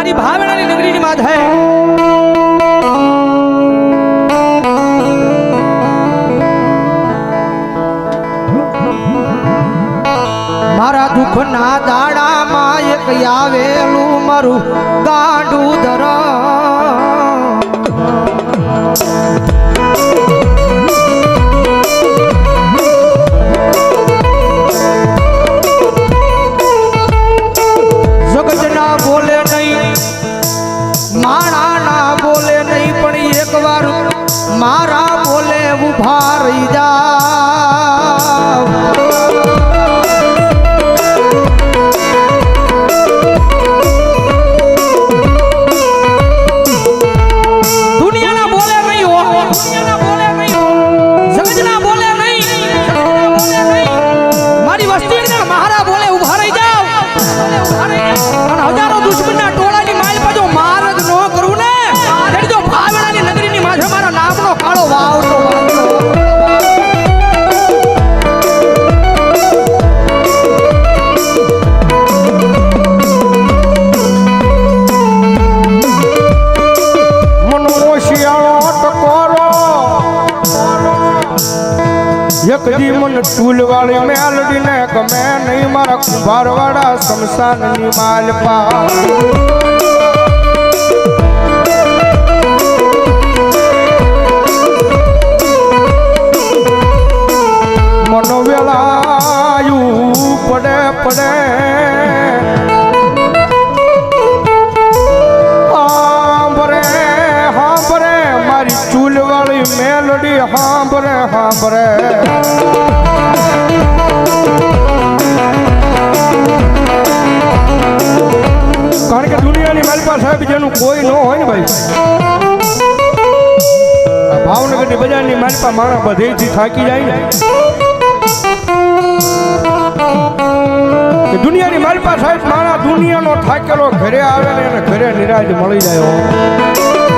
મારી ભાવનાની નગરીની વાત હે. મારા દુઃખના દાડામાં એક આવેલું મારું ગાંડું ધરા દી મન ટૂલ વાળી મેલડી ને ગમે નહીં મારા કુંભાર વાળા શમશાનની માલપા મનો વેલાયું પડે પડે. સાહેબ જેનું કોઈ ન હોય ને ભાઈ. ભાવનગરની બજારની મારા માણા બધેથી થાકી જાય ને. દુનિયાની દુનિયાની માલપા સાહેબ મારા દુનિયાનો થાકેલો ઘરે આવે ને એને ઘરે નિરાજ મળી જાય.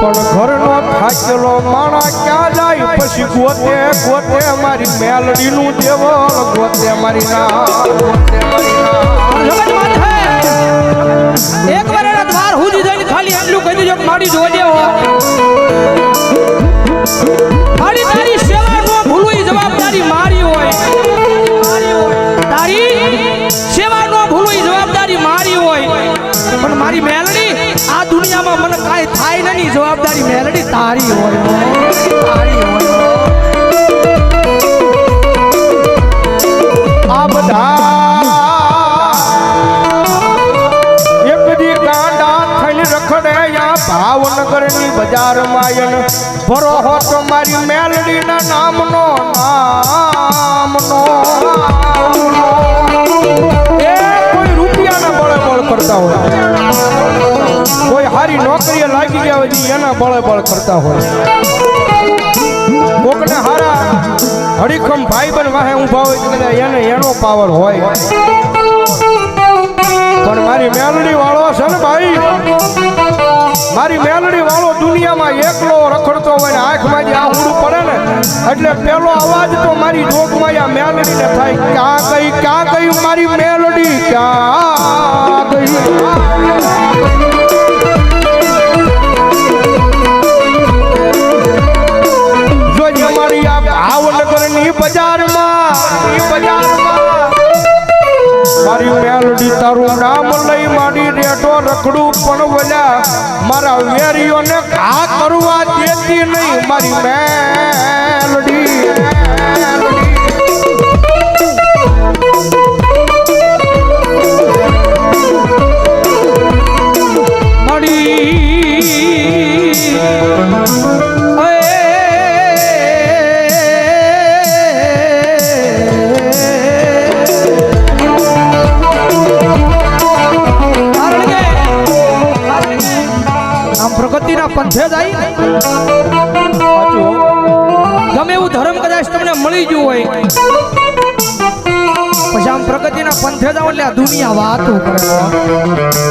પણ ઘરનો થાકેલો માણા ક્યાં જાય? પછી ગોતે ગોતે મારી મેલડીનું દેવળ, ગોતે મારી ના એક વાર ખાલી એટલું કહી કે મારી જોજે ભાવનગરની બજાર માયન ભરો હો તો મારી મેલડીના નામનો નામનો એ કોઈ રૂપિયાના બળે બળ કરતા હોય. કોઈ હારી નોકરીએ લાગી ગયા હોય એના બળે બળ કરતા હોય. કોકને હારા હરીખમ ભાઈ બન વાહે ઊભા હોય કદાચ એને એનો પાવર હોય. પણ મારી મેલડી વાળો છે ને ભાઈ, મારી વાળો એકલો રખડતો હોય ને આંખમાં જે આહુડું પડે ને, એટલે પેલો અવાજ તો મારી ઢોકમાં આ મેલડીને થાય. ક્યાં ગઈ ક્યાં ગઈ મારી મેલડી? ક્યાં ગઈ? બજારમાં મારી તારું નામ લઈ મારી રેટો રખડું પણ વલ્યા, મારા વેરીઓને ઘા કરવા દેતી નહીં મારી મેલડી હો. ગમે એવું ધર્મ કદાચ તમને મળી ગયું હોય. પછી આમ પ્રગતિના પંથે જાવ એટલે આ દુનિયા વાતો કરે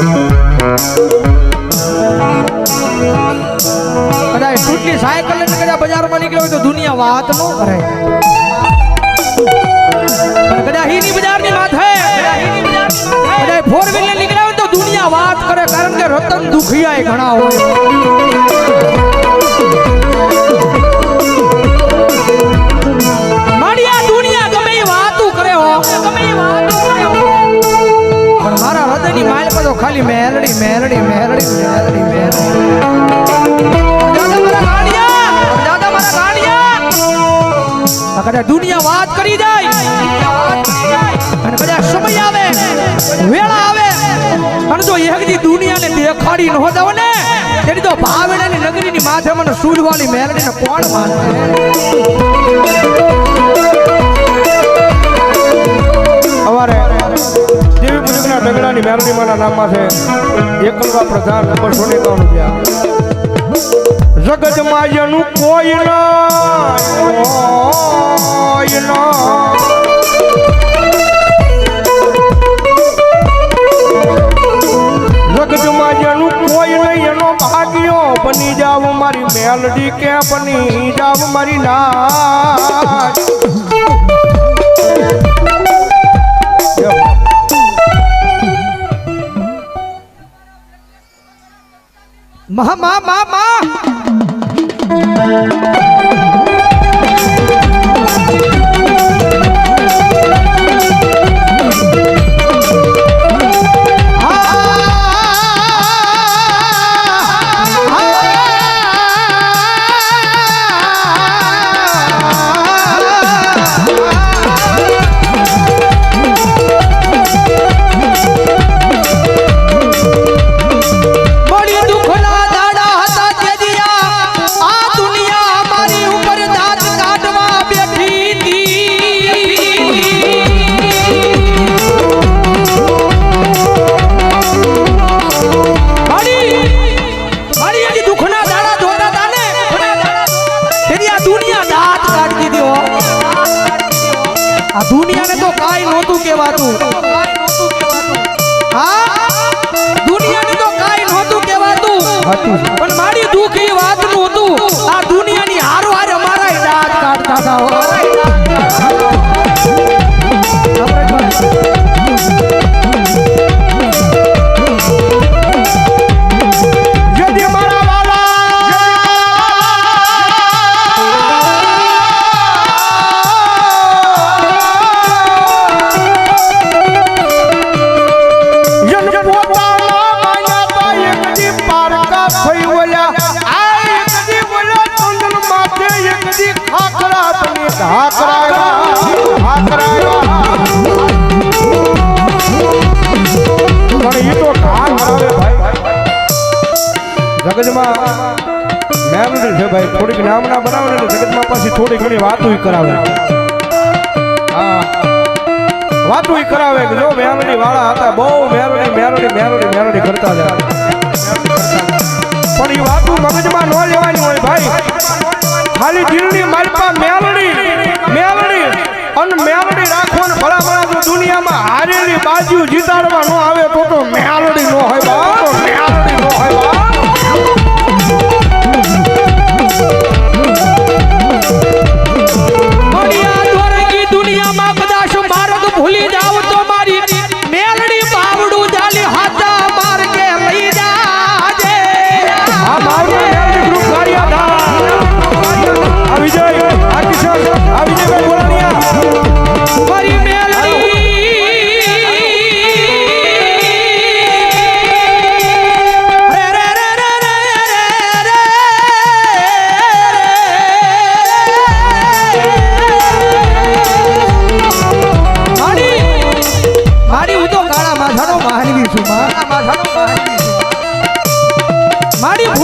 કદાચ છૂટની સાયકલ લઈને કદાચ બજારમાં નીકળ્યો હોય તો દુનિયા વાત ન કરે. કદાચ હીની બજારની વાત ફોર વ્હીલર નીકળ્યા દુનિયા વાત કરે કારણ કે રતન દુખિયા ઘણા હોય. મારી હૃદયની માલ તો ખાલી મેરડી મેરડી મેરડી મેરડી મેરડી. દુનિયા દુનિયાને દેખાડી ન દો ને? તેની તો ભાવેડાની નગરીની માથે મને સૂરવાળી મેલડીને કોણ માનશે અમારે દેવી મુજબના ડગડાની મેરડીમાના નામમાં છે. એકલવા પ્રધાન નંબર સો એકાવન રૂપિયા. જગત માયનું કોઈ ના કોઈ ના. જગત જેનું કોઈ નહીં, એનો ભાગ્યો બની જાવ મારી મેલડી કે બની જાવ મારી ના મહા મા મા મા આ દુનિયાને તો કાઈ નહોતું કહેવાતું. હા? દુનિયાને તો કાઈ નહોતું કહેવાતું. પણ મારી દુઃખ એ વાતનું હતું. આ દુનિયાની હારો હારે અમારા દાંત કાઢતા હતા ભાઈ, થોડીક નામના બનાવે ને જગતમાં પાછી થોડી ઘણી વાતો કરાવે. વાતો કરાવે કે જો મેમરી વાળા હતા, બહુ મેરડી મેરડી મેરડી મેરડી કરતા હતા. પણ એ વાતો મગજમાં ન લેવાની હોય ભાઈ. ખાલી દિલની માલપા મેલડી મેલડી અને મેલડી રાખવાનું બરાબર દુનિયામાં હારેલી બાજુ જીતાડવા ન આવે તો તો મેલડી ન હોય બા.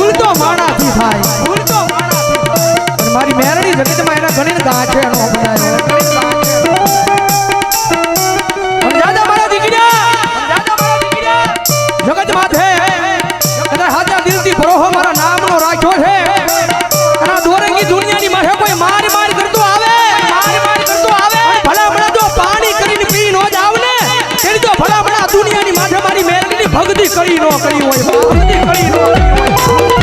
ભૂલ તો માણાથી થાય. ભૂલ તો માણાથી મારી મેરણી જગતમાં એના ઘણી એનો જગત માથે કદાચ હાથા દિલથી ભરોહો મારા નામનો રાખ્યો છે. અને દોરંગી દુનિયાની માથે કોઈ માર માર કરતો આવે. માર માર કરતો આવે. ભલા ભલા જો પાણી કરીને પી નો જ આવને તેની તો ભલા ભલા દુનિયાની માથે મારી મેલડીની ભક્તિ કરી નો કરી હોય. ભક્તિ કરી નો કરી હોય.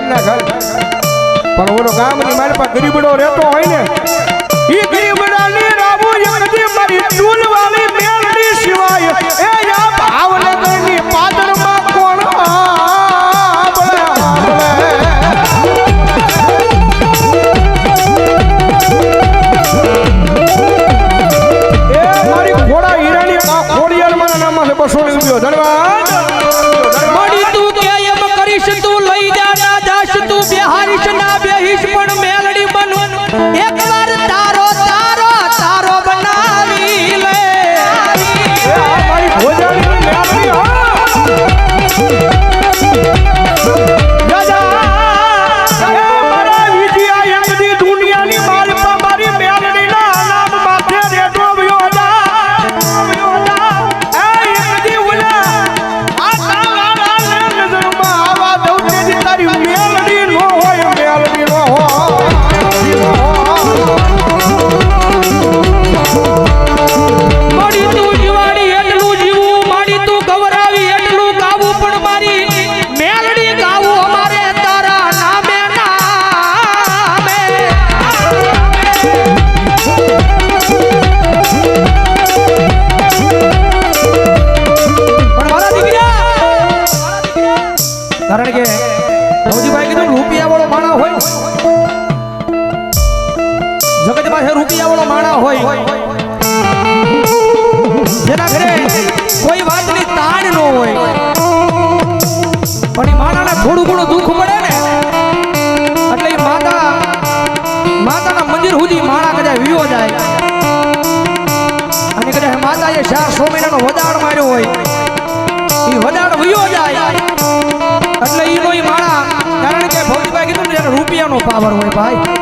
ઘરના ઘર. પણ ઓલો ગામની મારી પાસે ગરીબડો રહેતો હોય ને, ઈ ગરીબડાની રાબુ એકદી મારી ચૂલવાળી જગત પાસે રૂપિયા વાળો માણા હોય. જેના ઘરે કોઈ વાતની તાણ ન હોય. પણ એ માણાને થોડું ઘણું દુઃખ મળે ને, એટલે માતા, માતાના મંદિર સુધી માણા કદાચ વિયો જાય. અને કદાચ માતાએ ચાર સો મહિનાનો વદાડ માર્યો હોય. એ વદાડ વિયો જાય. એટલે એનો એ માણા, કારણ કે ભૌતિકભાઈ કીધું ને રૂપિયાનો પાવર હોય ભાઈ.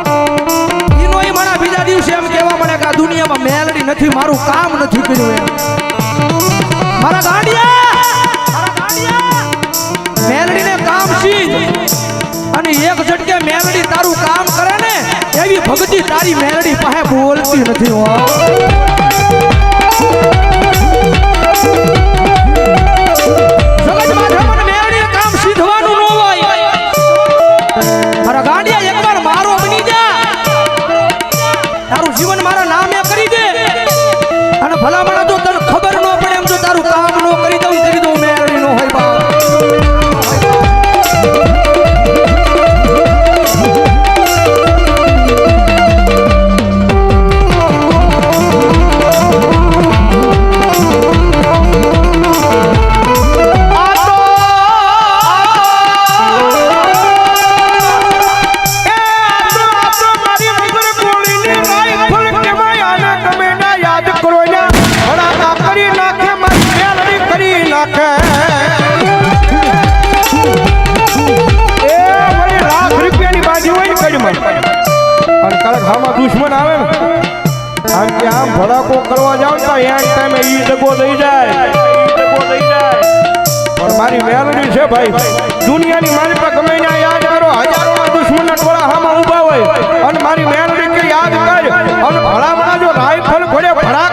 ઈનો ઈ બીજા દિવસે એમ કહેવા મળે કે આ દુનિયામાં મેલડી નથી, મારું કામ નથી કર્યું એમ. મારા ગાંડિયા! મેલડીને કામ સીધ. અને એક ઝટકે મેલડી તારું કામ કરે ને, એવી ભક્તિ તારી મેલડી પાસે બોલતી નથી હો. કે આમ ભડાકો કરવા જાવ તો એક ટાઈમે ઈ ડગો લઈ જાય. પણ મારી વેલડી છે ભાઈ, દુનિયાની મારી પર ગમે ના યાદ કરો, હજારોના દુશ્મન ટોળા હામાં ઊભા હોય. અને મારી વેલડી કે યાદ કર, અને ભલામણા જો રાઈફલ ઘોડે ભડા